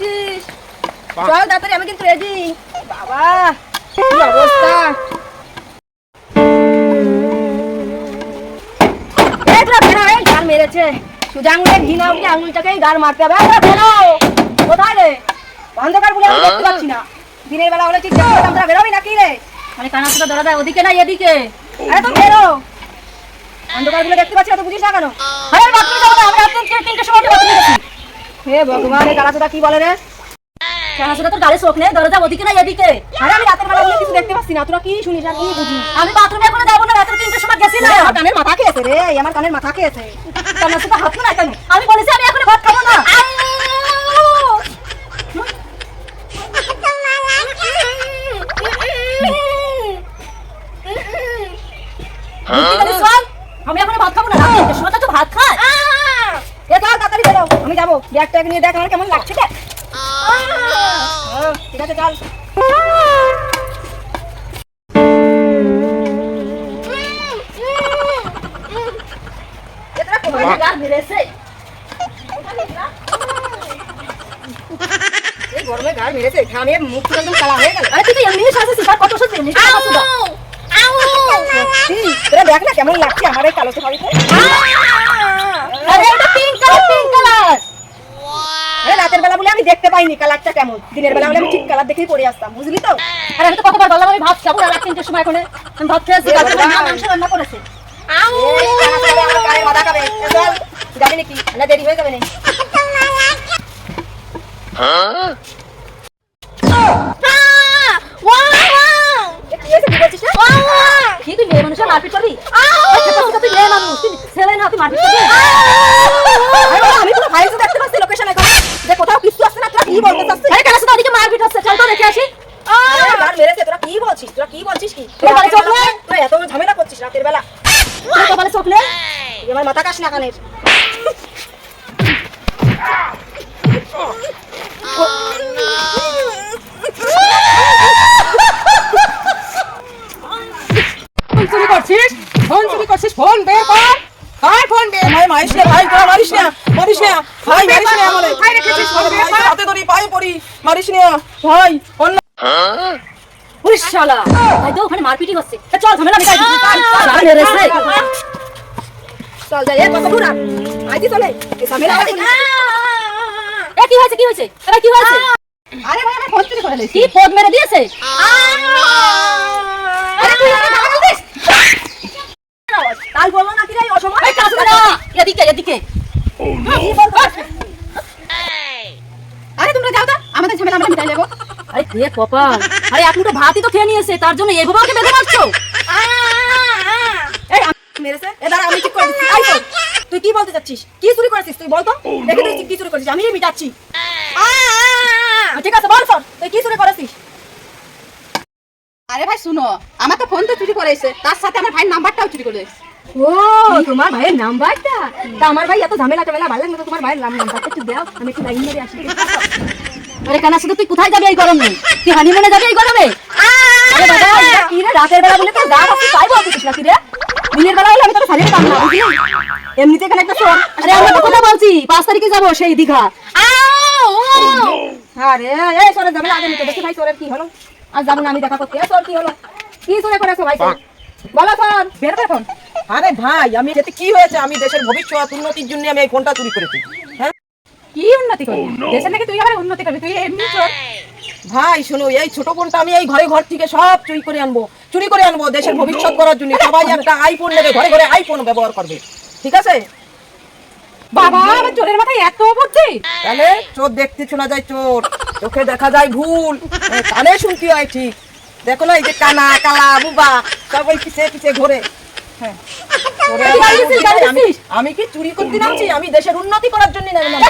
আছিস? চল তাড়াতাড়ি আমি কিন্তু রেডি বাবা কি অবস্থা? এই তো বেরো, এই গাল মেরেছে। সুজা আঙুলে ঘি না উঠে আঙুলটাকেই গাল মারতে হবে। বেরো। কোথায় রে? অন্ধকার বলে আমি দেখতে পাচ্ছি না। দিনের বেলা হলে ঠিক দেখতে তোরা বেরোবি নাকি রে? মানে ওদিকে না এদিকে। আরে তো বেরো অন্ধকারগুলো দেখতে পাচ্ছি না তো বুঝিস না কেন? আরে বাথরুমে যাব না আমি তিনটে সময় বাথরুমে গেছি। হে ভগবান এই কালাচোদা কি বলে রে? কানা তোর গাড়ি শোক নেই দরজা ওদিকে না এদিকে। আরে আমি রাতের বেলা কিছু দেখতে পাচ্ছি না তোরা কি শুনিস আর কি? বুঝিস আমি বাথরুমে এখনও যাব না রাত্রে তিনটের সময় গেছি না। আমার কানের মাথা খেয়েছে রে আমার কানের মাথা খেয়েছে। কানা সুদা হাত না কেন আমি বলেছি আমি এখন ভাত খাব না। শোন, আমি এখন ভাত খাব না রাত সময় তো ভাত খাস। এ চল তাড়াতাড়ি বেরো আমি যাব। ব্যাগটা নিয়ে দেখ আমার কেমন লাগছে দেখ। ঠিক আছে চল। গরমে গাড় মেরেছে ঘামে মুখ পুরো একদম কালা হয়ে গেল। আরে তুই তো এমনি আর কত এমনি দেখ না কেমন লাগছে আমার এই কালো শাড়িতে আরে এটা পিঙ্ক কালার পিঙ্ক কালার আরে রাতের বেলা বলে আমি দেখতে পাইনি কালারটা কেমন। দিনের বেলা বলে আমি ঠিক কালার দেখেই পরে আসতাম বুঝলি তো? আরে আমি তো কতবার বললাম আমি ভাত খাব রাত তিনটের সময় এখন। আমি ভাত কালকে ভগবান। মাংস রান্না করেছে। যাবি নাকি? না দেরি হয়ে যাবে না কি হয়েছে? কি বলছিস না কি তুই মেয়ে মানুষের মারপিট করবি? তুই মেয়ে মানুষ ছেলে না তুই মারপিট করবি? আমি পুরো ভাইসে দেখতে পাচ্ছি লোকেশন এখন যে কোথাও কিছু আসছে না তোরা কি বলতে চাচ্ছিস আরে কেন শুধু ওদিকে মারপিট হচ্ছে চল তো দেখে আসি আরে গাড় মেরেছে তোরা কি বলছিস কি? বলছিস কি তোর বাড়ি চোখ নেই? তোরা এত ঝামেলা করছিস রাতের বেলা? তুই কপালে চোখ নেই? আমার মাথা কাশ না কানের। ফোন চুরি করছিস? ফোন চুরি করছিস? ফোন বের কর। কার ফোন বের? ভাই মারিস না ভাই তোরা মারিস না মারিস না। ভাই মারিস না আমারে ভাই রেখেছিস? ফোন বের কর। হাতে ধরি পায়ে পড়ি মারিস না। ভাই ফোন ওরে শালা। ভাই তো ওখানে মারপিটই হচ্ছে চল ঝামেলা মিটাই চল যাই কত দূর আর। চলে এই ঝামেলা এ কি হয়েছে কি হয়েছে? এরা কি হয়েছে? আরে ভাই আমার ফোন চুরি করে কি পদ মেরে দিয়েছে? আরে তুই আমাকে গালাগাল দিস কাল বলল নাকি রে অসময়? এই কাজ না এদিকে এদিকে? আরে তোমরা যাও তো। আমাদের ঝামেলা আমরা মিটাই নেব। আরে কে কপাল? আরে এখন তো ভাতই তো খেয়ে নিয়েছে তার জন্য এইভাবে আমাকে বেঁধে মারছো? এই আমি মেরেছে? এ দাঁড়া আমি ঠিক করে দিচ্ছি। আই তো। তুই কি বলতে চাচ্ছিস? কি চুরি করেছিস তুই বল তো দেখে তুই কি চুরি করেছিস। আমি মিটাচ্ছি। ঠিক আছে বল সর তুই কি চুরি করেছিস? আরে ভাই শুনো আমার তো ফোন তো চুরি করেছে তার সাথে আমার ভাইয়ের নাম্বারটাও চুরি করেছে ও তোমার ভাইয়ের নাম্বারটা? তা আমার ভাই এত ঝামেলা টামেলা ভালো লাগে তোমার ভাইয়ের নাম নাম্বারটা একটু দাও। আমি একটু লাইন মেরে আসি আরে কানা শুধু তুই কোথায় যাবি এই গরমে? তুই হানিমুনে যাবি এই গরমে? আরে বাবা কি রে রাতের বেলা বলে তো যা পাচ্ছি তাই বলছিস নাকি রে? দিনের বেলা হলে আমি শাড়ি দাম না বুঝলি? এমনিতে এখানে একটা চোর আরে আমরা তো কথা বলছি পাঁচ তারিখে যাব সেই দীঘা। আরে এই চোরের ঝামেলা আগে নিতে দেখি ভাই চোরের কি হলো। আর যাব না আমি দেখা করতে। চোর কি হলো? কি করেছ ভাই? বলো চোর বের করে ফোন। আরে ভাই আমি যেতে কি হয়েছে? আমি দেশের ভবিষ্যৎ উন্নতির জন্য আমি এই ফোনটা চুরি করেছি। কি উন্নতি করবি? দেশের নাকি তুই আবার উন্নতি করবি? তুই এমনি চোর। ভাই শোনো এই ছোট আমি এই ঘরে ঘর থেকে সব চুরি করে আনব। চুরি করে আনব দেশের ভবিষ্যৎ করার জন্য। সবাই একটা আইফোন নেবে ঘরে ঘরে আইফোন ব্যবহার করবে। ঠিক আছে? বাবা আমার চোরের মাথায় এত বুদ্ধি। তাহলে চোর দেখতে শোনা যায় চোর। চোখে দেখা যায় ভুল। কানে শুনতে হয় ঠিক। দেখো না এই যে কানা কালা বুবা সব ওই পিছে পিছে ঘোরে। হ্যাঁ। আমি- কি চুরি করতে নামছি আমি দেশের উন্নতি করার জন্য নামছি